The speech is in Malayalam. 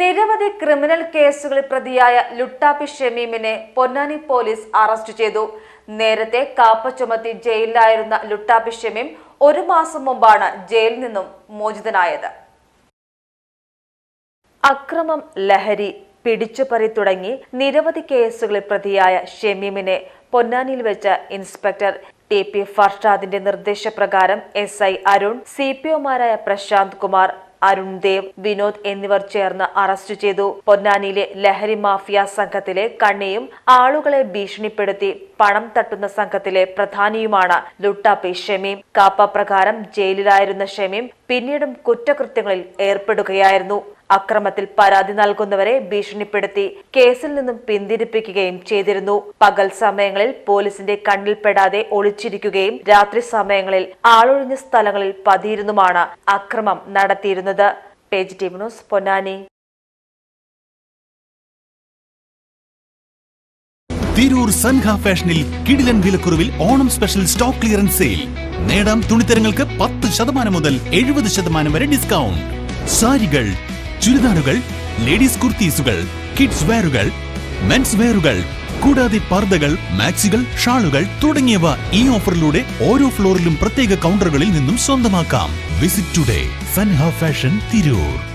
നിരവധി ക്രിമിനൽ കേസുകളിൽ പ്രതിയായ ലുട്ടാപ്പി ഷമീമിനെ പൊന്നാനി പോലീസ് അറസ്റ്റ് ചെയ്തു. നേരത്തെ കാപ്പ ചുമത്തി ജയിലിലായിരുന്ന ലുട്ടാപ്പി ഷമീം ഒരു മാസം മുമ്പാണ് ജയിലിൽ നിന്നും മോചിതനായത്. അക്രമം ലഹരി പിടിച്ചുപറി തുടങ്ങി നിരവധി കേസുകളിൽ പ്രതിയായ ഷമീമിനെ പൊന്നാനിയിൽ വെച്ച ഇൻസ്പെക്ടർ ടി പി ഫർഷാദിന്റെ നിർദ്ദേശപ്രകാരം S I Arun C P ഒമാരായ Prashanth Kumar Arun Dev Vinod എന്നിവർ ചേർന്ന് അറസ്റ്റ് ചെയ്തു. പൊന്നാനിയിലെ ലഹരി മാഫിയ സംഘത്തിലെ കണ്ണിയും ആളുകളെ ഭീഷണിപ്പെടുത്തി പണം തട്ടുന്ന സംഘത്തിലെ പ്രധാനിയുമാണ് ലുട്ടാപ്പി ഷമീം. കാപ്പ പ്രകാരം ജയിലിലായിരുന്ന ഷമീം പിന്നീടും കുറ്റകൃത്യങ്ങളിൽ ഏർപ്പെടുകയായിരുന്നു. അക്രമത്തിൽ പരാതി നൽകുന്നവരെ ഭീഷണിപ്പെടുത്തി കേസിൽ നിന്നും പിന്തിരിപ്പിക്കുകയും ചെയ്തിരുന്നു. പകൽ സമയങ്ങളിൽ പോലീസിന്റെ കണ്ണിൽപ്പെടാതെ ഒളിച്ചിരിക്കുകയും രാത്രി സമയങ്ങളിൽ ആളൊഴിഞ്ഞ സ്ഥലങ്ങളിൽ പതിയിരുന്നുമാണ് അക്രമം നടത്തിയിരുന്നത്. Page team news Ponnani. Tirur Sanha ഫാഷനിൽ കിടിലൻ വിലക്കുറവിൽ Onam special stock clearance sale. നേടാം തുണിത്തരങ്ങൾക്ക് പത്ത് ശതമാനം മുതൽ എഴുപത് ശതമാനം വരെ ഡിസ്കൗണ്ട്. സാരികൾ ചുരിദാറുകൾ ലേഡീസ് കുർത്തീസുകൾ കിഡ്സ് വെയറുകൾ മെൻസ് വെയറുകൾ കൂടാതെ പർദ്ദകൾ മാക്സികൾ ഷാളുകൾ തുടങ്ങിയവ ഈ ഓഫറിലൂടെ ഓരോ ഫ്ലോറിലും പ്രത്യേക കൗണ്ടറുകളിൽ നിന്നും സ്വന്തമാക്കാം. Visit today Sanha fashion Tirur